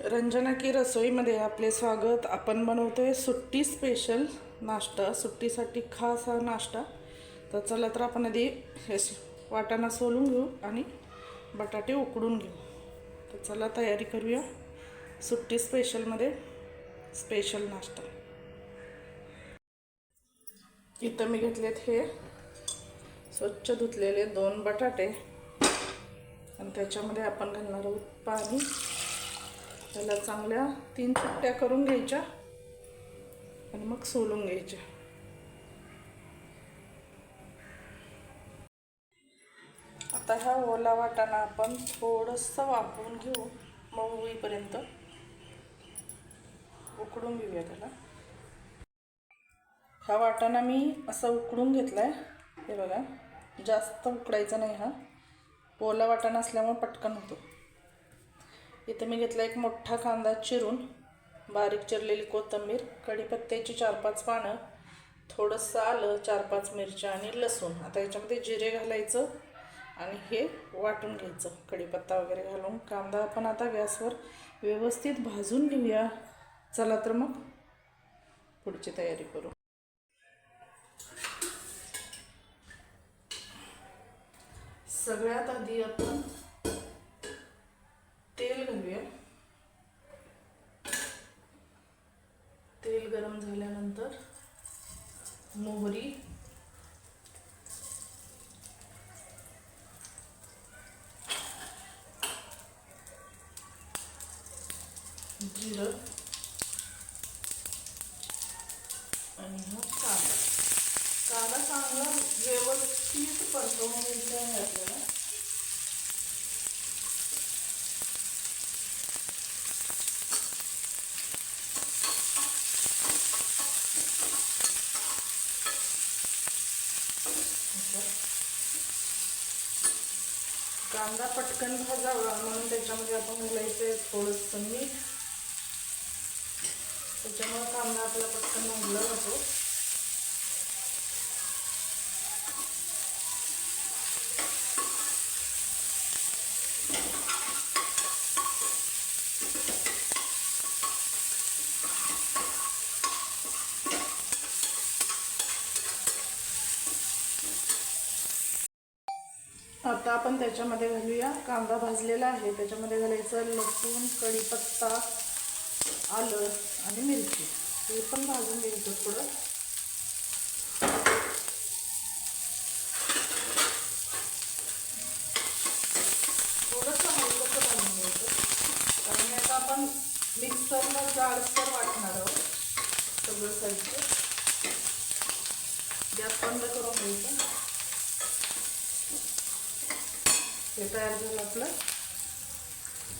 रंजना की रसोईमध्ये आपले स्वागत. आपण बनवतोय सुट्टी स्पेशल नाश्ता. सुट्टीसाठी खास हा नाश्ता. तर चला तर आपण आधी हे वाटाणा सोलून घेऊ आणि बटाटे उकडून घेऊ. तर चला तयारी करूया. सुट्टी स्पेशलमध्ये स्पेशल नाश्ता. इथं मी घेतलेत हे स्वच्छ धुतलेले दोन बटाटे. आणि त्याच्यामध्ये आपण घालणार आहोत पाणी. त्याला चांगल्या तीन सुट्ट्या करून घ्यायच्या आणि मग सोलून घ्यायच्या. आता हा ओला वाटाणा आपण थोडंसं वापरून घेऊ. मग होईपर्यंत उकडून घेऊया त्याला. हा वाटाणा मी असा उकडून घेतलाय. हे बघा जास्त उकडायचा नाही हा. ओला वाटाणा असल्यामुळे पटकन होतो. इथं मी घेतला एक मोठा कांदा चिरून बारीक चिरलेली कोथिंबीर कढीपत्त्याची चार पाच पानं थोडंसं आलं चार पाच मिरच्या आणि लसूण. आता याच्यामध्ये जिरे घालायचं आणि हे वाटून घ्यायचं कढीपत्ता वगैरे घालून. कांदा आपण आता गॅसवर व्यवस्थित भाजून घेऊया. चला तर मग पुढची तयारी करू. सगळ्यात आधी आपण तेल घालूया तेल गरम झाल्यानंतर मोहरी. जिरं. आणि हा कांदा. कांदा चांगला व्यवस्थित परतवून घ्यायचा आहे आपल्याला कांदा पटकन भाजावा म्हणून त्याच्यामध्ये आपण घालायचं थोडंसं मीठ. त्याच्यामुळे कांदा आपला पटकन भाजला जातो आता आपण त्याच्यामध्ये घालूया. कांदा भाजलेला आहे. त्याच्यामध्ये घालायचं लसूण कढीपत्ता आलं आणि मिरची. हे पण भाजून घ्यायचं थोडं. थोडंसं हलकंसं भाजून घ्यायचं. कारण आता आपण मिक्सरला जाडसर वाटणार आहोत सगळं साहित्य गॅस बंद करून घ्यायचं हे तयार झालं आपलं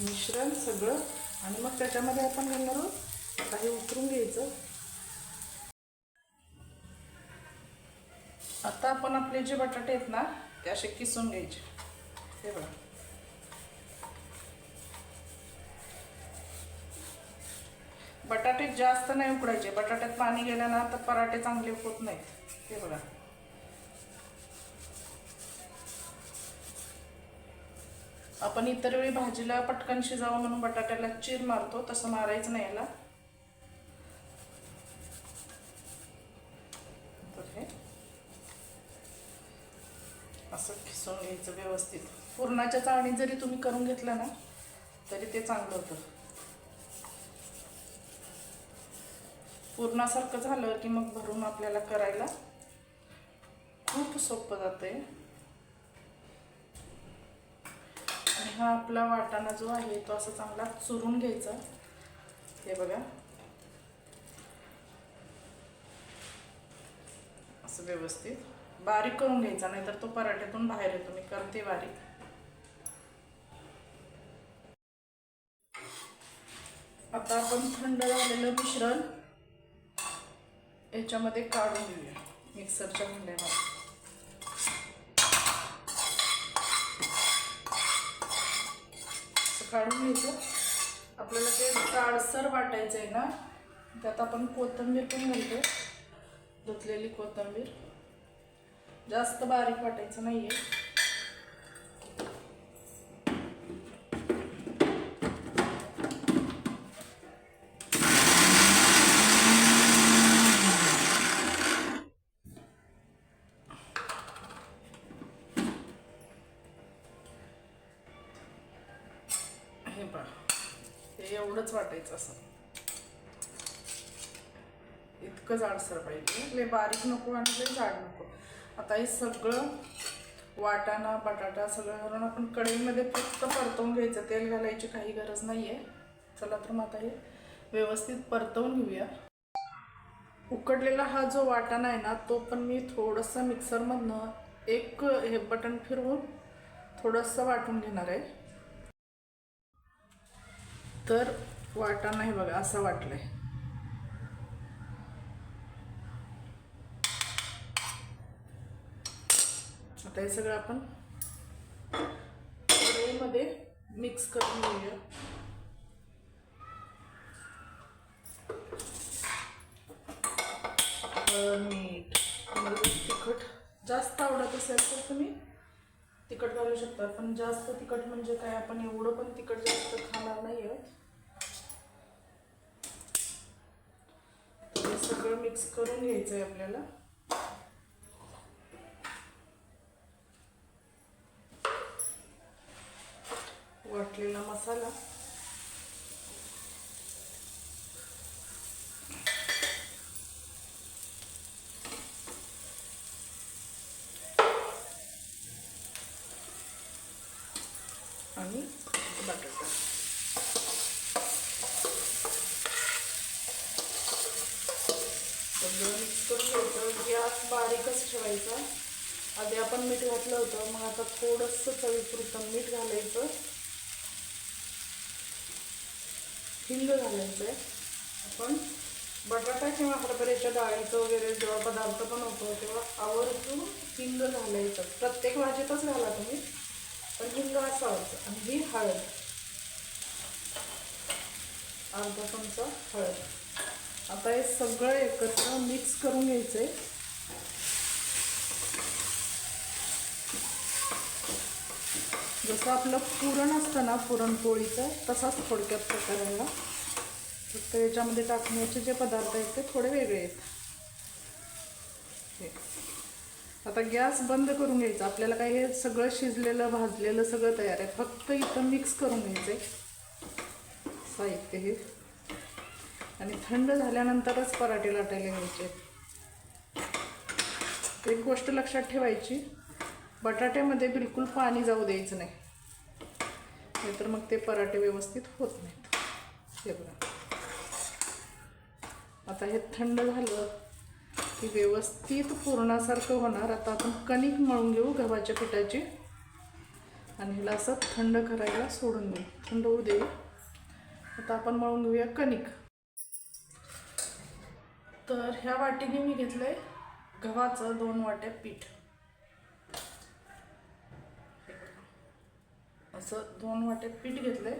मिश्रण सगळं. आणि मग त्याच्यामध्ये आपण घालणार आहोत आता हे उतरून घ्यायचं. आता आपण आपले जे बटाटे आहेत ना ते असे किसून घ्यायचे. हे बघा. बटाटे जास्त नाही उकडायचे. बटाट्यात पाणी गेलं ना तर पराठे चांगले होत नाहीत. हे बघा. आपण इतर वेळी भाजीला पटकन शिजावं म्हणून बटाट्याला चीर मारतो तसं मारायचं नाही याला. असं खिसून घ्यायचं व्यवस्थित. पुरणाच्या चाळणी जरी तुम्ही करून घेतलं ना तरी ते चांगलं होतं. पुरणासारखं झालं की मग भरून आपल्याला करायला खूप सोपं जातं आहे आणि हा आपला वाटाणा जो आहे तो असा चांगला चुरून घ्यायचा. हे बघा. असं व्यवस्थित. बारीक करून घ्यायचा नाहीतर तो पराठ्यातून बाहेर येतो. मी करते बारीक. आता आपण थंड झालेलं मिश्रण याच्यामध्ये काढून घेऊया. मिक्सरच्या भांड्यामध्ये. काढून घ्यायचं आपल्याला ते काळसर वाटायचं आहे ना त्यात आपण कोथिंबीर पण घालतो धुतलेली कोथिंबीर. जास्त बारीक वाटायचं नाही आहे हे पहा. हे एवढंच वाटायचं असं. इतकं जाडसर पाहिजे. लय बारीक नको आणि लय जाड नको. आता हे सगळं वाटाणा बटाटा सगळं घालून आपण कढईमध्ये फक्त परतवून घ्यायचं. तेल घालायची काही गरज नाही आहे चला तर मग आता हे व्यवस्थित परतवून घेऊया. उकडलेला हा जो वाटाणा आहे ना तो पण मी थोडंसं मिक्सरमधनं एक हे बटन फिरवून थोडंसं वाटून घेणार आहे. तर वाटाणा हे बघा असं वाटलंय. आता हे सगळं आपण कढईमध्ये मिक्स करून घेऊया. मीठ तिखट. जास्त आवडत असेल तर तुम्ही तिखट घालू शकता पण जास्त तिखट म्हणजे काय आपण एवढं पण तिखट जास्त खाणार नाही आहे हे सगळं मिक्स करून घ्यायचं आहे आपल्याला. वाटलेला मसाला आणि बटाटा सगळं मिक्स करून घ्यायचं गॅस बारीकच ठेवायचा आधी आपण मीठ घातलं होतं. मग आता थोडंसं चवीपुरतं मीठ घालायचं. हिंग घालायचं आहे आपण बटाटा किंवा हरभऱ्याच्या डाळीचं वगैरे जेव्हा पदार्थ बनवतो तेव्हा आवर्जून हिंग घालायचं. प्रत्येक भाजीतच घाला तुम्ही पण हिंग असावंच. आणि ही हळद. अर्धा चमचा हळद. आता हे सगळं एकत्र मिक्स करून घ्यायचं आहे जसं आपलं पुरण असतं ना पुरणपोळीचं तसाच थोडक्यात प्रकाराला फक्त याच्यामध्ये टाकण्याचे जे पदार्थ आहेत ते थोडे वेगळे आहेत. हे. आता गॅस बंद करून घ्यायचा. आपल्याला काय हे सगळं शिजलेलं भाजलेलं सगळं तयार आहे. फक्त इथं मिक्स करून घ्यायचं आहे साहित्य हे. आणि थंड झाल्यानंतरच पराठे लाटायला घ्यायचे. एक गोष्ट लक्षात ठेवायची. बटाट्यामध्ये बिलकुल पाणी जाऊ द्यायचं नाही. नाहीतर मग ते पराठे व्यवस्थित होत नाहीत. हे बघा. आता हे थंड झालं की व्यवस्थित पुरणासारखं होणार. आता आपण कणिक मळून घेऊ गव्हाच्या पिठाची. आणि ह्याला असं थंड करायला सोडून देऊ. थंड होऊ देऊ. आता आपण मळून घेऊया कणिक. तर ह्या वाटीने मी घेतलं आहे गव्हाचं दोन वाट्या पीठ. असं दोन वाटे पीठ घेतलंय.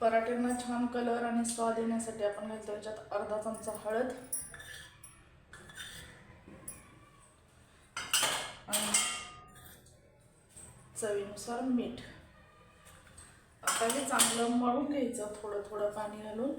पराठ्यांना छान कलर आणि स्वाद येण्यासाठी आपण घालतो याच्यात अर्धा चमचा हळद. आणि चवीनुसार मीठ. आता हे चांगलं मळून घ्यायचं थोडं थोडं पाणी घालून.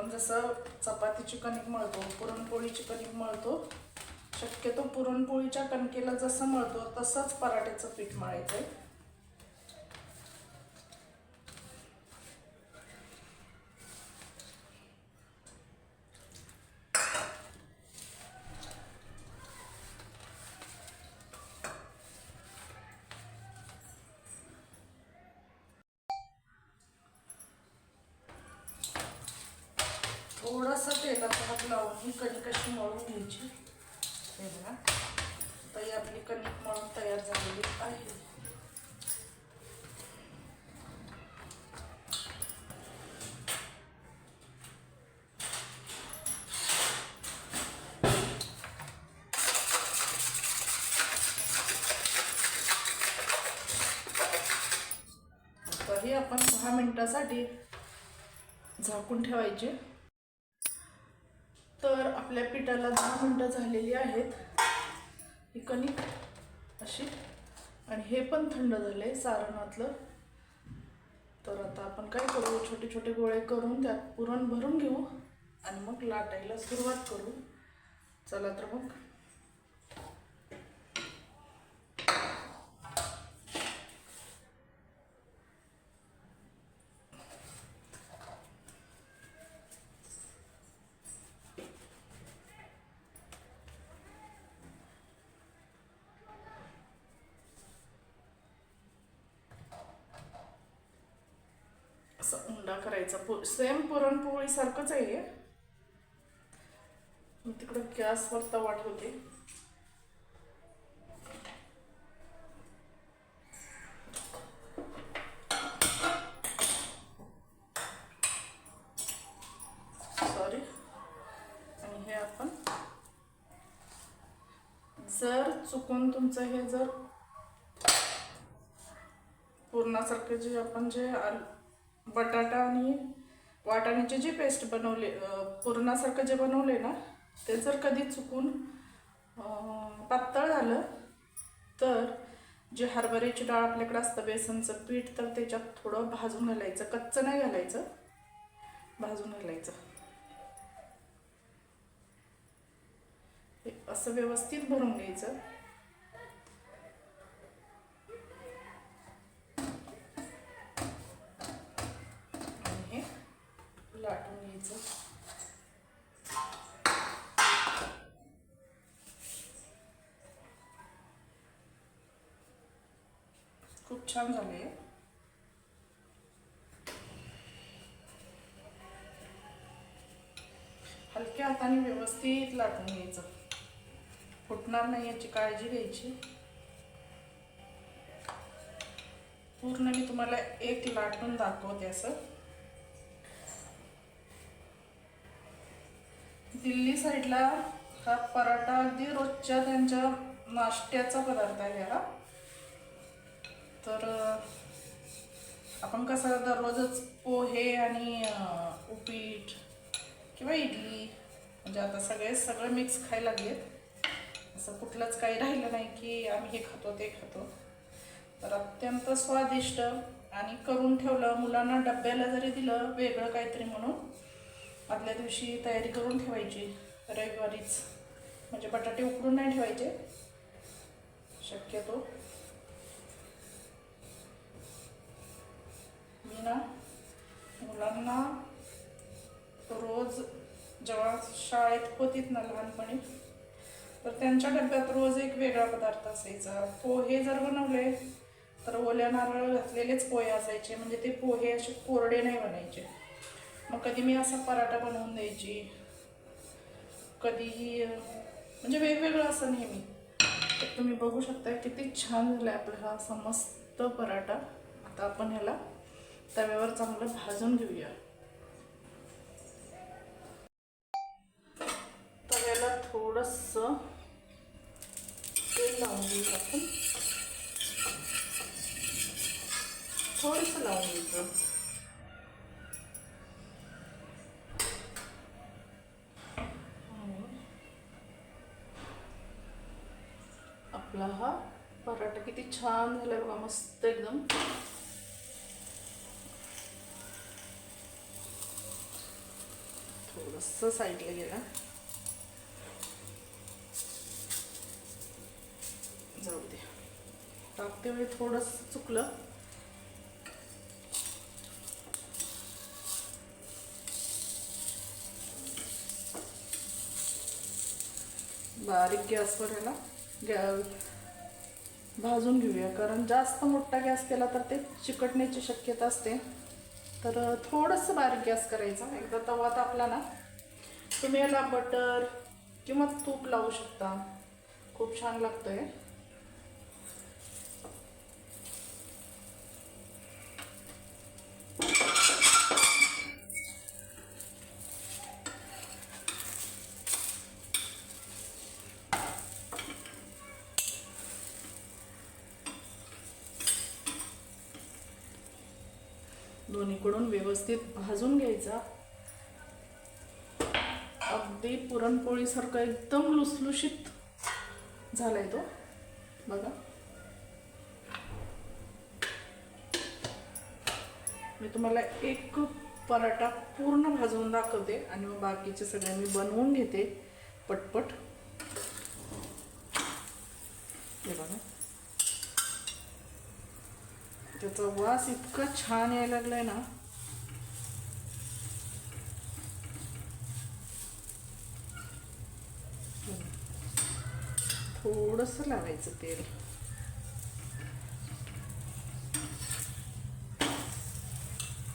आपण जसं चपातीची कणिक मळतो पुरणपोळीची कणिक मळतो शक्यतो पुरणपोळीच्या कणकेला जसं मळतो तसंच पराठ्याचं पीठ मळायचं आहे कसं तेलाचा हात लावून कणिक अशी मळून घ्यायची. हे बघा तर ही आपली कणिक मळून तयार झालेली आहे. तर आपण दहा मिनिटासाठी झाकून ठेवायचे. तर आपल्या पिठाला दहा मिनटं झालेली आहेत. ही कणिक अशी. आणि हे पण थंड झालं आहे सारणातलं. तर आता आपण काय करू? छोटे छोटे गोळे करून त्यात पुरण भरून घेऊ. आणि मग लाटायला सुरुवात करू. चला तर मग. असं उंडा करायचा. पु सेम पुरणपोळीसारखंच आहे मी तिकडं गॅसवर तवा ठेवते सॉरी आणि हे आपण जर चुकून तुमचं हे जर पूर्णासारखे जे आपण जे आल- बटाटा आणि वाटाण्याची जी पेस्ट बनवले पुरणासारखं जे बनवले ना ते जर कधी चुकून पातळ झालं तर जे हरभऱ्याची डाळ आपल्याकडे असतं बेसनचं पीठ तर त्याच्यात थोडं भाजून घालायचं कच्चं नाही घालायचं भाजून घालायचं. असं व्यवस्थित भरून घ्यायचं आणि हे वाटून घ्यायचं खूप छान झाले हलक्या हाताने व्यवस्थित लाटून घ्यायचं. फुटणार नाही याची काळजी घ्यायची. पूर्ण मी तुम्हाला एक लाटून दाखवते असं. दिल्ली साईडला हा पराठा अगदी रोजच्या त्यांच्या नाश्त्याचा पदार्थ आहे हा. तर आपण कसं दररोजच पोहे आणि उपीट किंवा इडली म्हणजे आता सगळे सगळं मिक्स खायला लागलेत. असं कुठलंच काही राहिलं नाही की आम्ही हे खातो ते खातो. तर अत्यंत स्वादिष्ट आणि करून ठेवलं मुलांना डब्याला जरी दिलं वेगळं काहीतरी म्हणून आदल्या दिवशी तयारी करून ठेवायची रविवारीच. म्हणजे बटाटे उकडून नाही ठेवायचे. शक्यतो. मी ना मुलांना रोज जेव्हा शाळेत होतीत ना लहानपणी तर त्यांच्या डब्यात रोज एक वेगळा पदार्थ असायचा. पोहे जर बनवले तर ओल्या नारळ घातलेलेच पोहे असायचे. म्हणजे ते पोहे असे कोरडे नाही बनायचे. मग कधी मी असा पराठा बनवून द्यायची. कधी म्हणजे वेगवेगळं असं नेहमी. तर तुम्ही बघू शकता किती छान झाला आपला हा असा मस्त पराठा. आता आपण ह्याला तव्यावर चांगलं भाजून घेऊया. तव्याला थोडस तेल लावून घेऊ आपण. थोडस लावून घ्यायचं आणि आपला हा पराठा किती छान झालं बघा मस्त एकदम थोडस साईडला गेला जाऊ दे टाकते वेळी थोडस चुकलं बारीक गॅसवर याला गॅ भाजून घेऊया. कारण जास्त मोठा गॅस केला तर ते चिकटण्याची शक्यता असते. तर थोडंसं बारीक गॅस करायचा. एकदा तवा तापला ना तुम्ही याला बटर किंवा तूप लावू शकता. खूप छान लागतंय. दोन्हीकडून व्यवस्थित भाजून घ्यायचा. अगदी पुरणपोळीसारखं एकदम लुसलुशीत झालाय तो. बघा. मी तुम्हाला एक पराठा पूर्ण भाजवून दाखवते आणि मग बाकीचे सगळे मी बनवून घेते पटपट. हे बघा. त्याचा वास इतका छान यायला लागलाय ना. थोडस लावायचं तेल.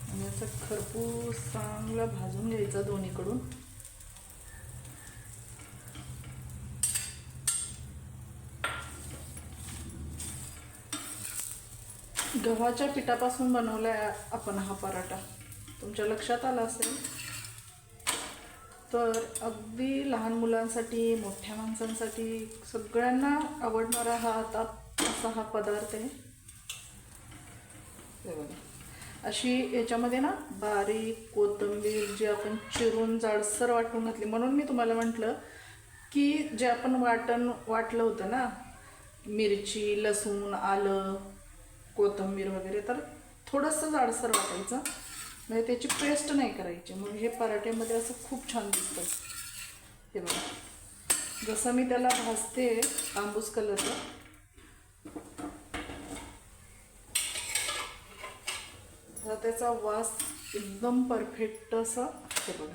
आणि याचा खरपूस चांगला भाजून घ्यायचा दोन्हीकडून. गव्हाच्या पिठापासून बनवला आहे आपण हा पराठा. तुमच्या लक्षात आला असेल? तर अगदी लहान मुलांसाठी मोठ्या माणसांसाठी सगळ्यांना आवडणारा हा आता असा हा पदार्थ आहे. हे बघा. अशी याच्यामध्ये ना बारीक कोथिंबीर जी आपण चिरून जाडसर वाटून घातली म्हणून मी तुम्हाला म्हटलं की जे आपण वाटण वाटलं होतं ना मिरची लसूण आलं कोथिंबीर वगैरे तर थोडंसं जाडसर वाटायचं. म्हणजे त्याची पेस्ट नाही करायची. मग हे पराठ्यामध्ये असं खूप छान दिसतं. हे बघा. जसं मी त्याला भाजते तांबूस कलरचं तर त्याचा वास एकदम परफेक्ट असं हे बघा.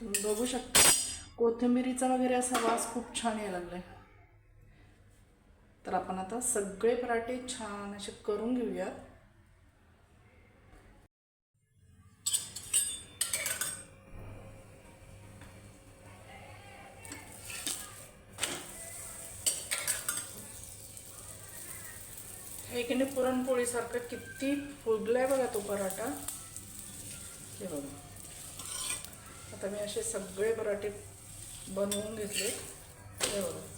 तुम्ही बघू शकता. कोथिंबिरीचा वगैरे असा वास खूप छान यायला लागलाय. तर आपण आता सगळे पराठे छान असे करून घेऊयात. एकीने पुरणपोळीसारखं किती फुगलाय बघा तो पराठा. हे बघा. आता मी असे सगळे पराठे बनवून घेतले. हे बघा.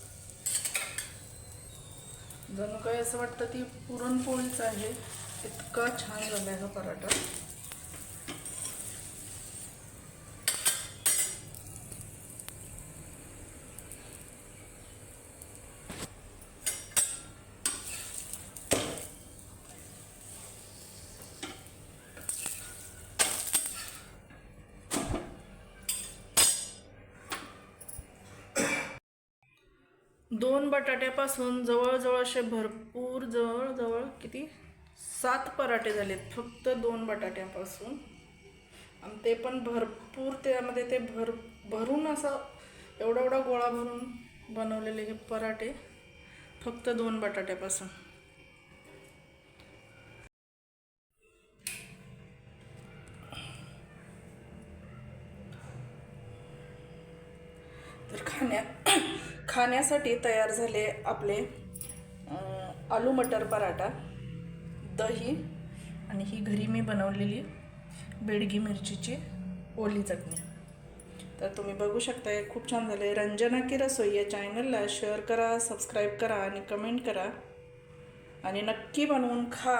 जणू काही असं वाटतं ती पुरणपोळीच आहे. इतका छान झालाय हा पराठा. दोन बटाट्यापासून जवळजवळ असे भरपूर जवळजवळ किती? सात पराठे झालेत. फक्त दोन बटाट्यापासून. आणि ते पण भरपूर त्यामध्ये ते भर भरून असं एवढा एवढा गोळा भरून बनवलेले हे पराठे. फक्त दोन बटाट्यापासून. खाण्यासाठी तयार झाले आपले आलू मटर पराठा दही आणि ही घरी मी बनवलेली बेडगी मिरचीची ओली चटणी. तर तुम्ही बघू शकता हे खूप छान झाले रंजना की रसोई या चॅनलला शेअर करा सबस्क्राईब करा आणि कमेंट करा. आणि नक्की बनवून खा.